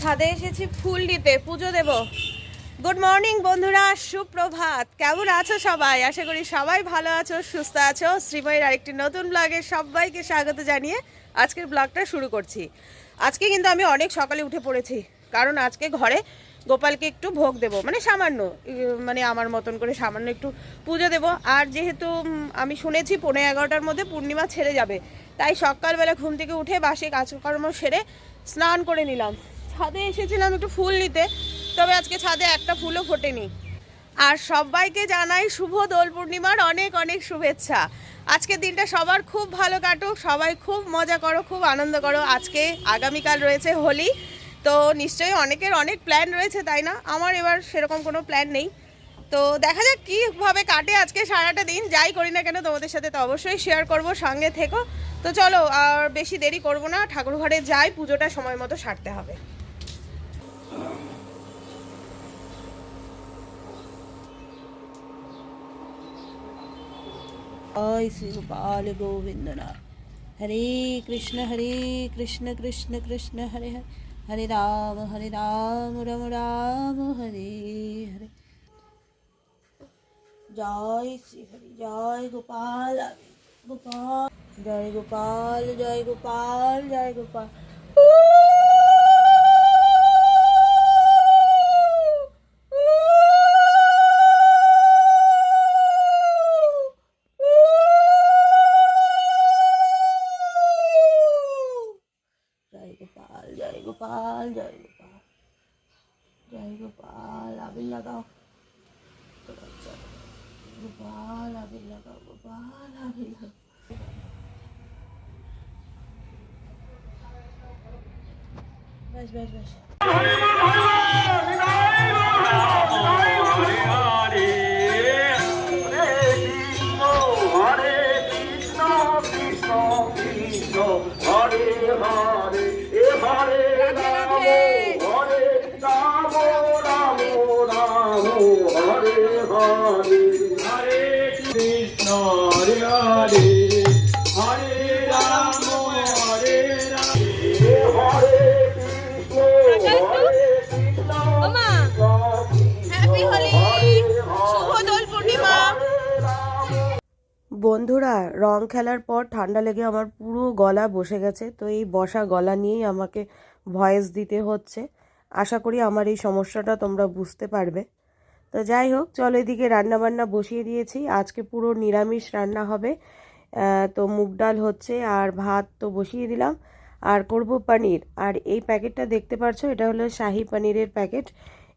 ছাদে এসেছি ফুল নিতে পুজো দেব। গুড মর্নিং বন্ধুরা, সুপ্রভাত। কেমন আছো সবাই? আশা করি সবাই ভালো আছো, সুস্থ আছো। শ্রীময়ের আরেকটি নতুন ব্লগে সবাইকে স্বাগত জানিয়ে আজকের ব্লগটা শুরু করছি। আজকে কিন্তু আমি অনেক সকালে উঠে পড়েছি, কারণ আজকে ঘরে গোপালকে একটু ভোগ দেব মানে সামান্য মানে আমার মতন করে সামান্য একটু পুজো দেব। আর যেহেতু আমি শুনেছি পনেরো এগারোটার মধ্যে পূর্ণিমা ছেড়ে যাবে, তাই সকালবেলা ঘুম থেকে উঠে বাসে কাজকর্ম সেরে স্নান করে নিলাম। ছাদে এসেছিলাম একটু ফুল নিতে, তবে আজকে ছাদে একটা ফুলও ফোটেনি। আর সবাইকে জানাই শুভ দোল পূর্ণিমার অনেক অনেক শুভেচ্ছা। আজকের দিনটা সবার খুব ভালো কাটুক, সবাই খুব মজা করো, খুব আনন্দ করো। আজকে আগামীকাল রয়েছে হোলি, তো নিশ্চয়ই অনেকের অনেক প্ল্যান রয়েছে, তাই না? আমার এবার সেরকম কোনো প্ল্যান নেই। তো দেখা যাক কীভাবে কাটে আজকে সারাটা দিন, যাই করি না কেন তোমাদের সাথে তো অবশ্যই শেয়ার করব, সঙ্গে থেকো। তো চলো, আর বেশি দেরি করব না ঠাকুর ঘরে যাই, পুজোটা সময় মতো সারতে হবে। जय श्री गोपाल गोविंद हरे कृष्ण हरे कृष्ण कृष्ण कृष्ण, हरे हरे। हरे राम हरे राम राम राम, हरे हरे। जय श्री हरि, जय गोपाल गोपाल, जय गोपाल जय गोपाल जय गोपाल। ব্যাস ব্যাস ব্যাস Hare Hare Hare, Krishna, Hare, Hare বন্ধুরা, রং খেলার পর ঠান্ডা লেগে আমার পুরো গলা বসে গেছে। তো এই বসা গলা নিয়েই আমাকে ভয়েস দিতে হচ্ছে। আশা করি আমার এই সমস্যাটা তোমরা বুঝতে পারবে। তো যাই হোক, চলো এদিকে রান্না বান্না বসিয়ে দিয়েছি। আজকে পুরো নিরামিষ রান্না হবে। তো মুগ ডাল হচ্ছে আর ভাত তো বসিয়ে দিলাম। আর করব পনির। আর এই প্যাকেটটা দেখতে পারছ? এটা হলো শাহি পনিরের প্যাকেট।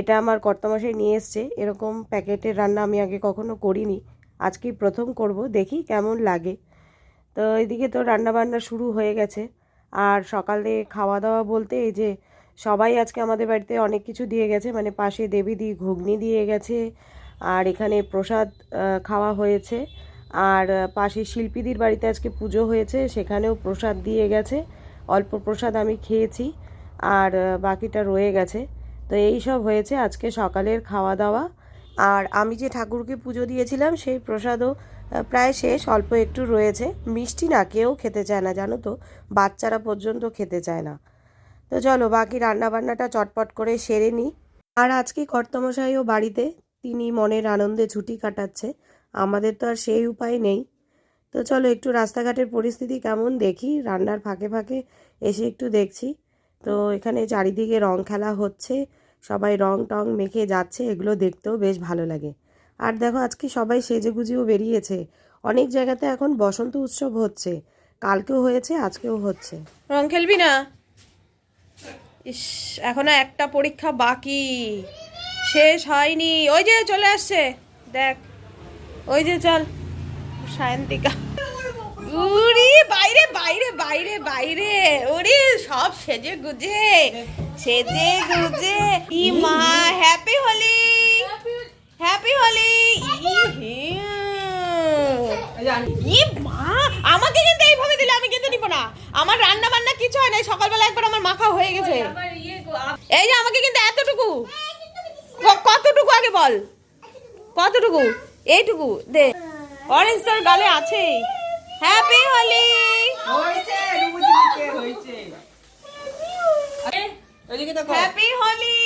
এটা আমার কর্তামশাই নিয়ে এসছে। এরকম প্যাকেটের রান্না আমি আগে কখনো করিনি। আজকেই প্রথম করব, দেখি কেমন লাগে। তো এদিকে তো রান্না বান্না শুরু হয়ে গেছে। আর সকালে খাওয়া দাওয়া বলতে এই যে সবাই আজকে আমাদের বাড়িতে অনেক কিছু দিয়ে গেছে মানে পাশে দেবী দি, ঘুগনি দিয়ে গেছে, আর এখানে প্রসাদ খাওয়া হয়েছে। আর পাশে শিল্পীদের বাড়িতে আজকে পুজো হয়েছে, সেখানেও প্রসাদ দিয়ে গেছে। অল্প প্রসাদ আমি খেয়েছি, আর বাকিটা রয়ে গেছে। তো এই সব হয়েছে আজকে সকালের খাওয়া দাওয়া আর আমি যে ঠাকুরকে পুজো দিয়েছিলাম, সেই প্রসাদও প্রায় শেষ, অল্প একটু রয়েছে। মিষ্টি না, কেউ খেতে চায় না, জানো তো? বাচ্চারা পর্যন্ত খেতে চায় না। তো চলো, বাকি রান্না বান্নাটা চটপট করে সেরে নিই আর আজকে কর্তমশাইও বাড়িতে, তিনি মনের আনন্দে ছুটি কাটাচ্ছে। আমাদের তো আর সেই উপায় নেই। তো চলো, একটু রাস্তাঘাটের পরিস্থিতি কেমন দেখি, রান্নার ফাঁকে ফাঁকে এসে একটু দেখছি। তো এখানে চারিদিকে রং খেলা হচ্ছে। সবাই রং টং মেখে যাচ্ছে, এগুলো দেখতেও বেশ ভালো লাগে। আর দেখো, আজকে সবাই সেজে গুজিও বেরিয়েছে। অনেক জায়গাতে এখন বসন্ত উৎসব হচ্ছে। কালকেও হয়েছে, আজকেও হচ্ছে। রং খেলবি না? ইস, এখনও একটা পরীক্ষা বাকি। শেষ হয়নি। ওই যে চলে আসছে। দেখ, ওই যে চল, সায়ন্তিকা। উরি বাইরে বাইরে বাইরে বাইরে। ওরে সব সেজে গুজে সেজে গুজে। ই মা হ্যাপি হোলি হ্যাপি হোলি ই মা আমাকে কিন্তু এইভাবে দিলে আমি কিন্তু নিব না। আমার রান্না বান্না কিছু হয় না সকালবেলা একবার আমার মাখা হয়ে গেছে। এই যে আমাকে কিন্তু এতটুকু। ক- কতটুকু আগে বল? কতটুকু? এইটুকু দে। অরেঞ্জ তোর গালে আছে হ্যাপি হোলি হয়েছে রুমুজিকে হয়েছে। এদিকে দেখো। হ্যাপি হোলি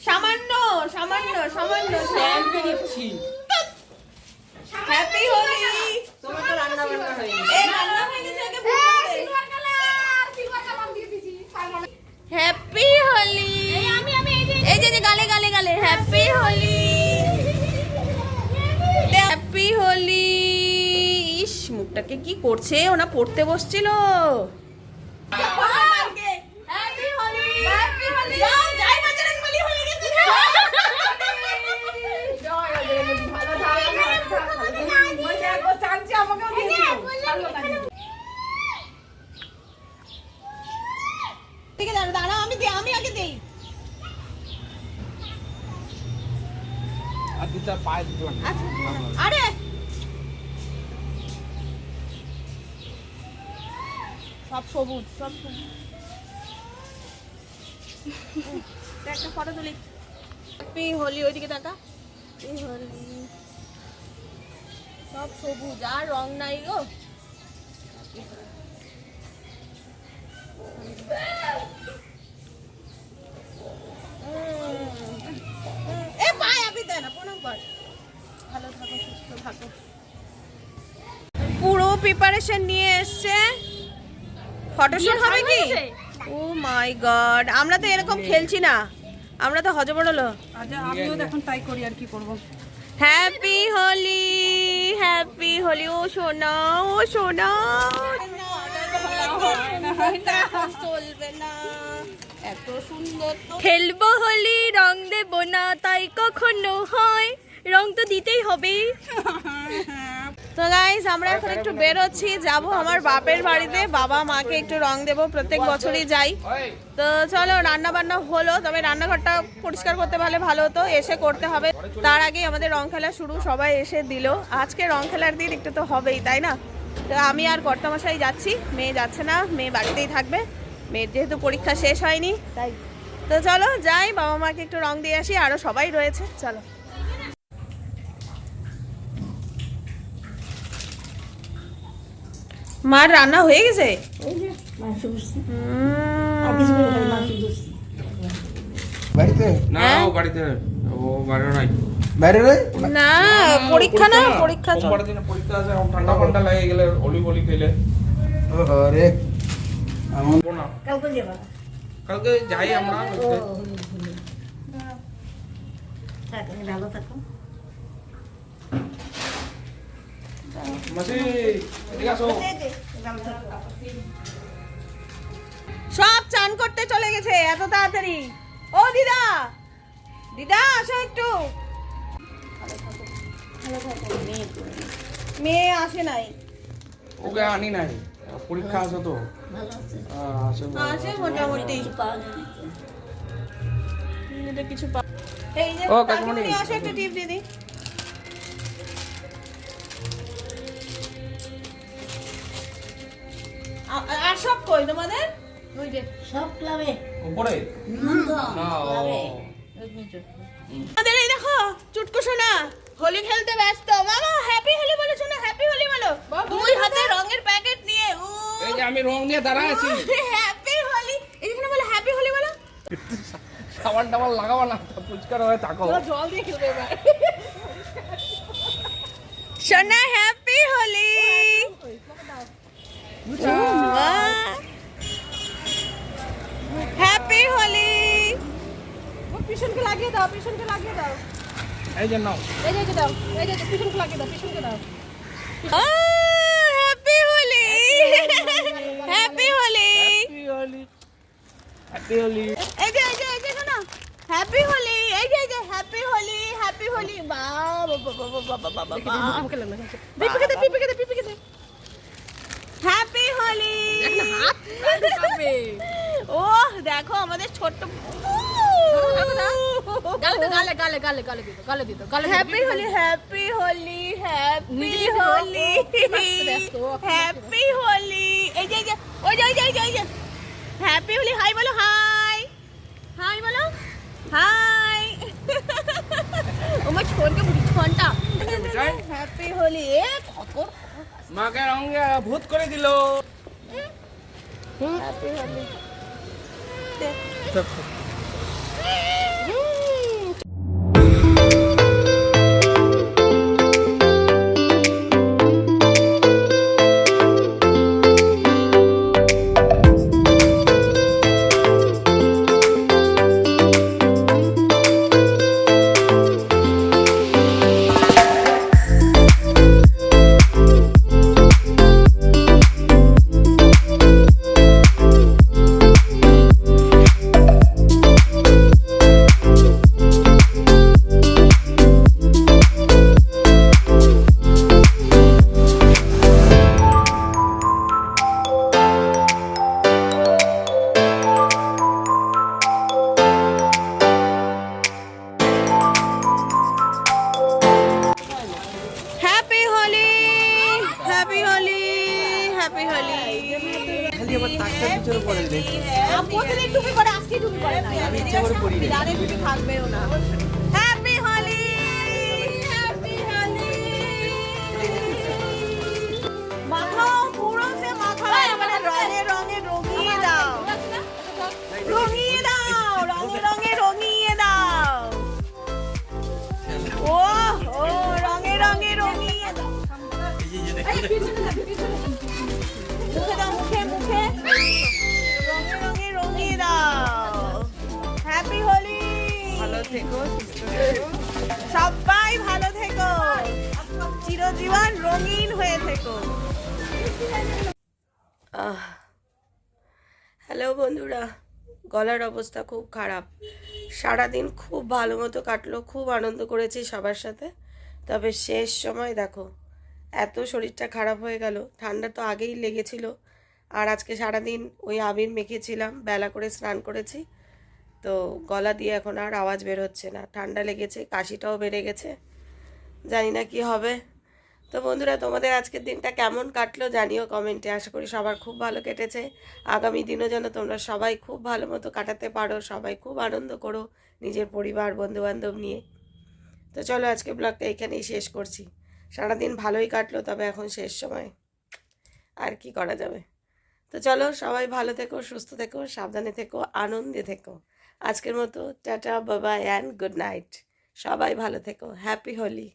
সামান্য সামান্য সামান্য শ্যাম্পে দিচ্ছি হ্যাপি হোলি তোমার তো রান্না বান্না হয়ে গেছে এই রান্না হয়ে গেছে আগে ভুল হ্যাপি হোলি এই যে যে গালে গালে গালে হ্যাপি হোলি হ্যাপি হোলি ইস মুখটাকে কি করছে ওনা পড়তে বসছিল হ্যাপি হোলি হ্যাপি হোলি যাই বাজারে হোলি হয়ে গেছে ঠিক আছে দাঁড়া আমি দিই আমি আগে দেই। আর দুটা পায়ে দিলাম আচ্ছা আরে সব সবুজ সব সবুজ। একটা ফটো তুলি। হ্যাপি হোলি ওইদিকে হ্যাপি হোলি। সব সবুজ আর রং নাই গো। এ না প্রণাম কর। ভালো থাকো সুস্থ থাকো। পুরো প্রিপারেশন নিয়ে এসছে। ফটোশুট হবে কি? ও মাই গড আমরা তো এরকম খেলছি না। আমরা তো হজবড়লো আচ্ছা আমিও এখন তাই করি আর কি করব। হ্যাপি হোলি হ্যাপি হোলি ও সোনা ও সোনা। চলবে না এত সুন্দর খেলব হোলি রং দেবো না তাই কখনো হয়। রং তো দিতেই হবে। তো গাইজ আমরা এখন একটু বেরোচ্ছি যাব আমার বাপের বাড়িতে বাবা মাকে একটু রং দেব প্রত্যেক বছরই যাই। তো চলো রান্না বান্না হলো তবে রান্নাঘরটা পরিষ্কার করতে পারলে ভালো হতো এসে করতে হবে। তার আগে আমাদের রং খেলা শুরু সবাই এসে দিল। আজকে রং খেলার দিন একটু তো হবেই তাই না? তো আমি আর কর্তামশাই যাচ্ছি মেয়ে যাচ্ছে না মেয়ে বাড়িতেই থাকবে। মেয়ের যেহেতু পরীক্ষা শেষ হয়নি। তাই। তো চলো যাই বাবা মাকে একটু রং দিয়ে আসি আরও সবাই রয়েছে চলো। মার রান্না হয়ে গেছে? না রে না পরীক্ষা না পরীক্ষা পরীক্ষা আছে ঠান্ডা ফান্ডা লাগে গেলে অলি বলি খেলে। কালকে যাই আমরা। মাসি এদিকে আসো সব চান করতে চলে গেছে এত তাড়াতাড়ি। ও দিদা! দিদা আসো একটু। মেয়ে আসে নাই। ওকে আনি নাই। পরীক্ষা আছে তো। হ্যাঁ, আছে মোটামুটি এটা কিছু পা- এই যে ও, কাকিমণি। আসো একটু টিপ দিদি আর সব কই তোমাদের? উপরে? না। আমাদের এই দেখো চুটকু শোনা হোলি খেলতে ব্যস্ত। বাবা হ্যাপি হোলি বলো শোনা হ্যাপি হোলি বলো। দুই হাতে রঙের প্যাকেট নিয়ে ও। এই যে আমি রং নিয়ে দাঁড়া আছি। হ্যাপি হোলি। এখানে বলো হ্যাপি হোলি বলো। সাবান টাবান লাগাবো না পরিষ্কার হয়ে থাকো। জল দিয়ে খেলবে এবার। সোনা হ্যাপি হোলি। হ্যাপি হোলি পিছনকে লাগিয়ে দাও পিছনকে লাগিয়ে দাও। এই যে নাও। এই যে দাও এই যে পিছনকে লাগিয়ে দাও পিছনকে দাও। Happy Holi happy Holi happy Holi happy Holi এই যে এই যে এই যে শোনো হ্যাপি হোলি এই যে এই যে হ্যাপি হোলি হ্যাপি হোলি বাবা বাবা বাবা বাবা বাবা পিপিকে দে পিপিকে দে পিপিকে দে। হ্যাপি হোলি ও দেখো আমাদের ছোট্ট গালে গালে গালে গালে গালে দিতো গালে happy Holi happy Holi happy Holi happy Holi এই যে ওই যে ওই যে ওই যে হ্যাপি হোলি হাই বলো হাই হাই বলো। হাই আমার ছোটকে বুঝি ছনটা। হ্যাপি হোলি এ কত মাকে ভূত করে দিল। হ্যাপি হোলি করে পরি না জানে টুপি থাকবেও না। হ্যাপি হোলি হ্যাপি হোলি মাখাও পুরো সে মাখাও মানে রঙে রঙে রঙিয়ে দাও। রঙিয়ে দাও রঙে রঙে রঙিয়ে দাও। ও ও রঙে রঙে রঙিয়ে দাও থেকো সবাই ভালো থেকো। চিরজীবন রঙিন হয়ে থেকো। হ্যালো বন্ধুরা, গলার অবস্থা খুব খারাপ। সারাদিন খুব ভালো মতো কাটলো, খুব আনন্দ করেছি সবার সাথে। তবে শেষ সময় দেখো, এত শরীরটা খারাপ হয়ে গেল, ঠান্ডা তো আগেই লেগেছিল। আর আজকে সারাদিন ওই আবির মেখেছিলাম, বেলা করে স্নান করেছি। তো গলা দিয়ে এখন আর আওয়াজ বের হচ্ছে না। ঠান্ডা লেগেছে, কাশিটাও বেড়ে গেছে। জানি না কি হবে। তো বন্ধুরা, তোমাদের আজকের দিনটা কেমন কাটলো জানিও কমেন্টে। আশা করি সবার খুব ভালো কেটেছে। আগামী দিনও যেন তোমরা সবাই খুব ভালো মতো কাটাতে পারো, সবাই খুব আনন্দ করো নিজের পরিবার, বন্ধুবান্ধব নিয়ে। তো চলো আজকে ব্লগটা এখানেই শেষ করছি। সারাদিন ভালোই কাটলো, তবে এখন শেষ সময়। আর কি করা যাবে? তো চলো সবাই ভালো থেকো, সুস্থ থেকো, সাবধানে থেকো, আনন্দে থেকো। আজকের মতো টাটা বাবা অ্যান্ড গুড নাইট সবাই ভালো থেকো। হ্যাপি হোলি